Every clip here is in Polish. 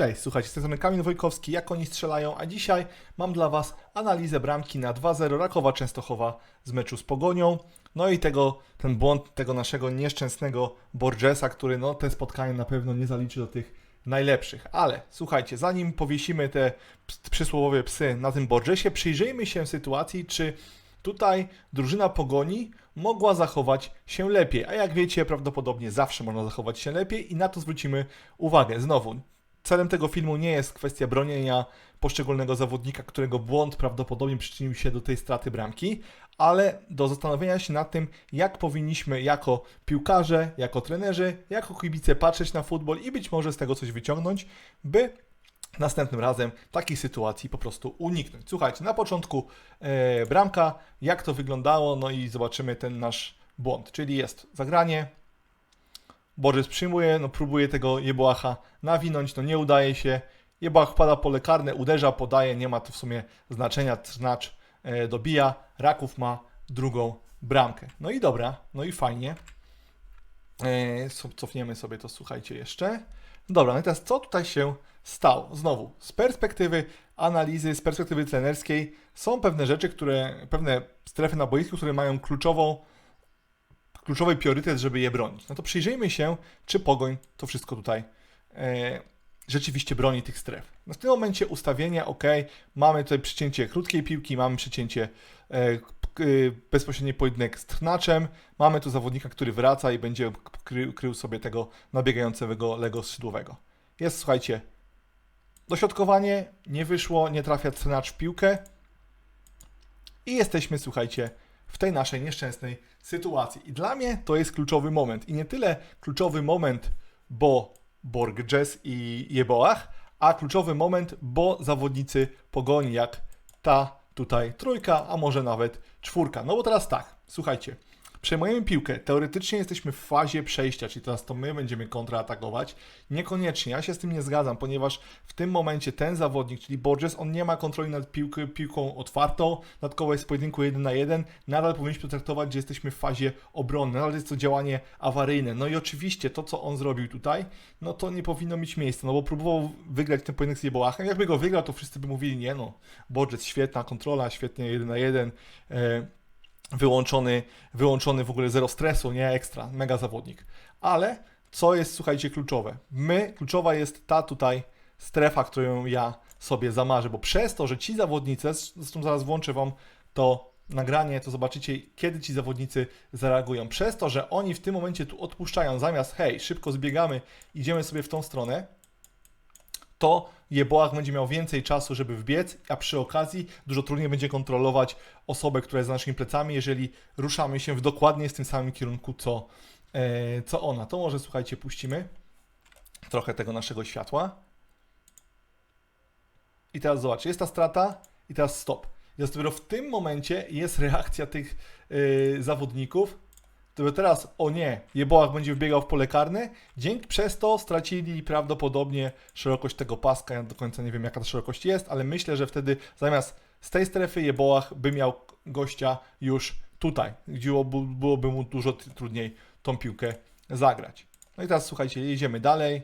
Cześć, słuchajcie, z tej strony Kamil Wojkowski, jak oni strzelają, a dzisiaj mam dla Was analizę bramki na 2-0 Rakowa Częstochowa z meczu z Pogonią. No i tego, ten błąd tego naszego nieszczęsnego Borgesa, który no te spotkania na pewno nie zaliczy do tych najlepszych. Ale słuchajcie, zanim powiesimy te przysłowowe psy na tym Borgesie, przyjrzyjmy się sytuacji, czy tutaj drużyna Pogoni mogła zachować się lepiej. A jak wiecie, prawdopodobnie zawsze można zachować się lepiej i na to zwrócimy uwagę. Znowu, celem tego filmu nie jest kwestia bronienia poszczególnego zawodnika, którego błąd prawdopodobnie przyczynił się do tej straty bramki, ale do zastanowienia się nad tym, jak powinniśmy jako piłkarze, jako trenerzy, jako kibice patrzeć na futbol i być może z tego coś wyciągnąć, by następnym razem takiej sytuacji po prostu uniknąć. Słuchajcie, na początku e, bramka, jak to wyglądało, no i zobaczymy ten nasz błąd, czyli jest zagranie, Borys przyjmuje, no próbuje tego Jeboacha nawinąć, no nie udaje się. Jeboach wpada pole karne, uderza, podaje, nie ma to w sumie znaczenia, Trnacz e, dobija, Raków ma drugą bramkę. No i dobra, no i fajnie. E, cofniemy sobie to, słuchajcie, jeszcze. Dobra, no i teraz co tutaj się stało? Znowu, z perspektywy analizy, z perspektywy trenerskiej są pewne rzeczy, które, pewne strefy na boisku, które mają kluczową kluczowy priorytet, żeby je bronić. No to przyjrzyjmy się, czy Pogoń to wszystko tutaj e, rzeczywiście broni tych stref. No w tym momencie ustawienia, ok, mamy tutaj przycięcie krótkiej piłki, mamy przycięcie e, y, bezpośredni pojedynek z Trnaczem, mamy tu zawodnika, który wraca i będzie kry, krył sobie tego nabiegającego lego skrzydłowego. Jest, słuchajcie, dośrodkowanie, nie wyszło, nie trafia Trnacz w piłkę i jesteśmy, słuchajcie, w tej naszej nieszczęsnej sytuacji. I dla mnie to jest kluczowy moment. I nie tyle kluczowy moment, bo Borges i Jeboach, a kluczowy moment, bo zawodnicy pogoni, jak ta tutaj trójka, a może nawet czwórka. No bo teraz tak, słuchajcie. Przejmujemy piłkę. Teoretycznie jesteśmy w fazie przejścia, czyli teraz to my będziemy kontratakować. Niekoniecznie, ja się z tym nie zgadzam, ponieważ w tym momencie ten zawodnik, czyli Borges, on nie ma kontroli nad piłką, piłką otwartą, dodatkowo jest pojedynku 1 na 1. Nadal powinniśmy traktować, że jesteśmy w fazie obrony, nadal jest to działanie awaryjne. No i oczywiście to, co on zrobił tutaj, no to nie powinno mieć miejsca, no bo próbował wygrać ten pojedynek z Jebołachem. Jakby go wygrał, to wszyscy by mówili, nie no, Borges, świetna kontrola, świetnie 1 na 1. Wyłączony, wyłączony w ogóle zero stresu, nie ekstra, mega zawodnik. Ale co jest, słuchajcie, kluczowe? My, kluczowa jest ta tutaj strefa, którą ja sobie zamarzę, bo przez to, że ci zawodnicy, zresztą zaraz włączę Wam to nagranie, to zobaczycie, kiedy ci zawodnicy zareagują. Przez to, że oni w tym momencie tu odpuszczają, zamiast hej, szybko zbiegamy, idziemy sobie w tą stronę, to Jeboach będzie miał więcej czasu, żeby wbiec, a przy okazji dużo trudniej będzie kontrolować osobę, która jest za naszymi plecami, jeżeli ruszamy się w dokładnie w tym samym kierunku, co, e, co ona. To może, słuchajcie, puścimy trochę tego naszego światła. I teraz zobaczcie, jest ta strata i teraz stop. I dopiero w tym momencie jest reakcja tych e, zawodników, Gdyby teraz, o nie, Jeboach będzie wbiegał w pole karne, dzięki przez to stracili prawdopodobnie szerokość tego paska. Ja do końca nie wiem, jaka ta szerokość jest, ale myślę, że wtedy zamiast z tej strefy Jeboach by miał gościa już tutaj, gdzie byłoby, mu dużo trudniej tą piłkę zagrać. No i teraz słuchajcie, jedziemy dalej.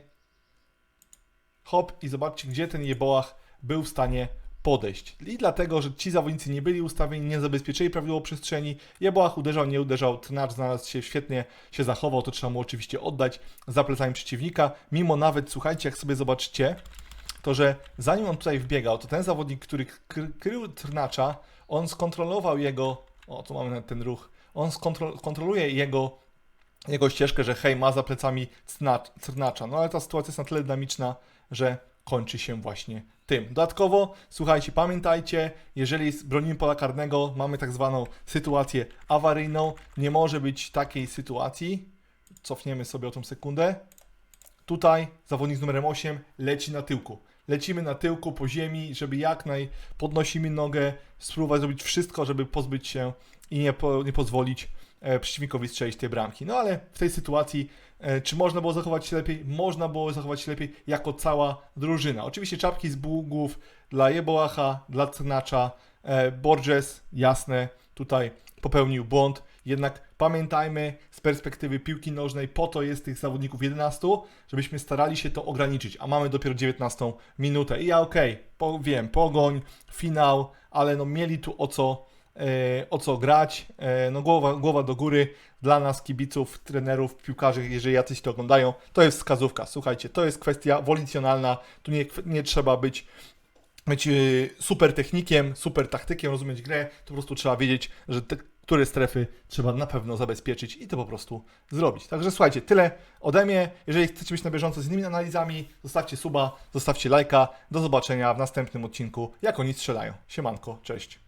Hop i zobaczcie, gdzie ten Jeboach był w stanie podejść. I dlatego, że ci zawodnicy nie byli ustawieni, nie zabezpieczyli prawidłowo przestrzeni. Jeboach uderzał, nie uderzał, Trnacz znalazł się świetnie, się zachował, to trzeba mu oczywiście oddać za plecami przeciwnika. Mimo nawet, słuchajcie, jak sobie zobaczycie, to że zanim on tutaj wbiegał, to ten zawodnik, który kry- krył Trnacza, on skontrolował jego, o tu mamy ten ruch, on skontro- kontroluje jego jego ścieżkę, że hej, ma za plecami Trnacza. No ale ta sytuacja jest na tyle dynamiczna, że kończy się właśnie tym. Dodatkowo, słuchajcie, pamiętajcie, jeżeli bronimy pola karnego, mamy tak zwaną sytuację awaryjną, nie może być takiej sytuacji, cofniemy sobie o tą sekundę, tutaj zawodnik z numerem 8 leci na tyłku. Lecimy na tyłku po ziemi, żeby jak naj podnosimy nogę, spróbować zrobić wszystko, żeby pozbyć się i nie, po, nie pozwolić e, przeciwnikowi strzelić tej bramki. No ale w tej sytuacji, czy można było zachować się lepiej? Można było zachować się lepiej jako cała drużyna. Oczywiście czapki z bugów dla Jeboacha, dla Cnacza, e, Borges, jasne, tutaj popełnił błąd. Jednak pamiętajmy, z perspektywy piłki nożnej, po to jest tych zawodników 11, żebyśmy starali się to ograniczyć, a mamy dopiero 19 minutę. I ja okej, po, wiem, pogoń, finał, ale no mieli tu o co, e, o co grać. E, no głowa, głowa do góry dla nas, kibiców, trenerów, piłkarzy, jeżeli jacyś to oglądają, to jest wskazówka. Słuchajcie, to jest kwestia wolicjonalna, tu nie, nie trzeba być być yy, super technikiem, super taktykiem, rozumieć grę, to po prostu trzeba wiedzieć, że te, które strefy trzeba na pewno zabezpieczyć i to po prostu zrobić. Także słuchajcie, tyle ode mnie. Jeżeli chcecie być na bieżąco z innymi analizami, zostawcie suba, zostawcie lajka. Do zobaczenia w następnym odcinku, jak oni strzelają. Siemanko, cześć.